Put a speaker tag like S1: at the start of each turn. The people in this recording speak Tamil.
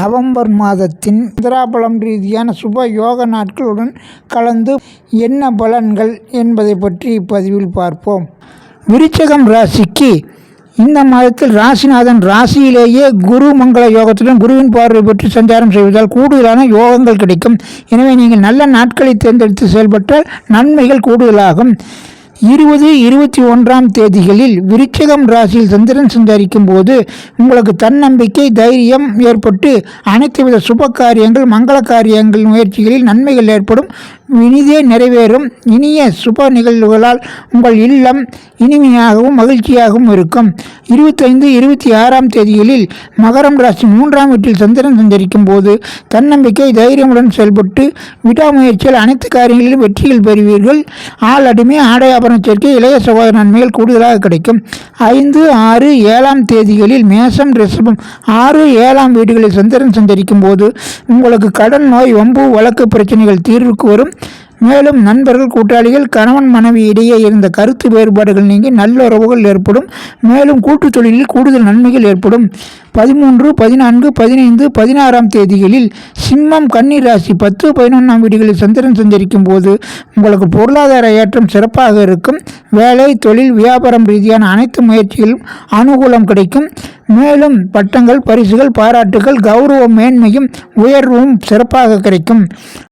S1: நவம்பர் மாதத்தின் இந்திராபலம் ரீதியான சுப யோக நாட்களுடன் கலந்து என்ன பலன்கள் என்பதை பற்றி இப்பதிவில் பார்ப்போம். விருச்சகம் ராசிக்கு இந்த மாதத்தில் ராசிநாதன் ராசியிலேயே குரு மங்கள யோகத்துடன் குருவின் பார்வை பெற்று சஞ்சாரம் செய்வதால் கூடுதலான யோகங்கள் கிடைக்கும். எனவே நீங்கள் நல்ல நாட்களை தேர்ந்தெடுத்து செயல்பட்டால் நன்மைகள் கூடுதலாகும். இருபது இருபத்தி ஒன்றாம் தேதிகளில் விருச்சிகம் ராசியில் சந்திரன் சஞ்சரிக்கும் போது உங்களுக்கு தன்னம்பிக்கை தைரியம் ஏற்பட்டு அனைத்து வித சுப காரியங்கள் மங்கள காரியங்கள் முயற்சிகளில் நன்மைகள் ஏற்படும். இனிதே நிறைவேறும். இனிய சுப நிகழ்வுகளால் உங்கள் இல்லம் இனிமையாகவும் மகிழ்ச்சியாகவும் இருக்கும். இருபத்தைந்து இருபத்தி ஆறாம் தேதிகளில் மகரம் ராசி மூன்றாம் வீட்டில் சந்திரன் சஞ்சரிக்கும் போது தன்னம்பிக்கை தைரியமுடன் செயல்பட்டு விடாமுயற்சியில் அனைத்து காரியங்களிலும் வெற்றிகள் பெறுவீர்கள். ஆள் அடிமை ஆடை ஆபரண சேர்க்கை இளைய சகோதர நன்மைகள் கூடுதலாக கிடைக்கும். ஐந்து ஆறு ஏழாம் தேதிகளில் மேசம் ரிஷபம் ஆறு ஏழாம் வீடுகளில் சந்திரன் சஞ்சரிக்கும் போது உங்களுக்கு கடன் நோய் வம்பு வழக்கு பிரச்சனைகள் தீர்வுக்கு வரும். மேலும் நண்பர்கள் கூட்டாளிகள் கணவன் மனைவி இடையே இருந்த கருத்து வேறுபாடுகள் நீங்கி நல்லுறவுகள் ஏற்படும். மேலும் கூட்டுத் தொழிலில் கூடுதல் நன்மைகள் ஏற்படும். பதிமூன்று பதினான்கு பதினைந்து பதினாறாம் தேதிகளில் சிம்மம் கன்னி ராசி பத்து பதினொன்றாம் வீடுகளில் சந்திரன் சஞ்சரிக்கும் போது உங்களுக்கு பொருளாதார ஏற்றம் சிறப்பாக இருக்கும். வேலை தொழில் வியாபாரம் ரீதியான அனைத்து முயற்சிகளும் அனுகூலம் கிடைக்கும். மேலும் பட்டங்கள் பரிசுகள் பாராட்டுகள் கௌரவ மேன்மையும் உயர்வும் சிறப்பாக கிடைக்கும்.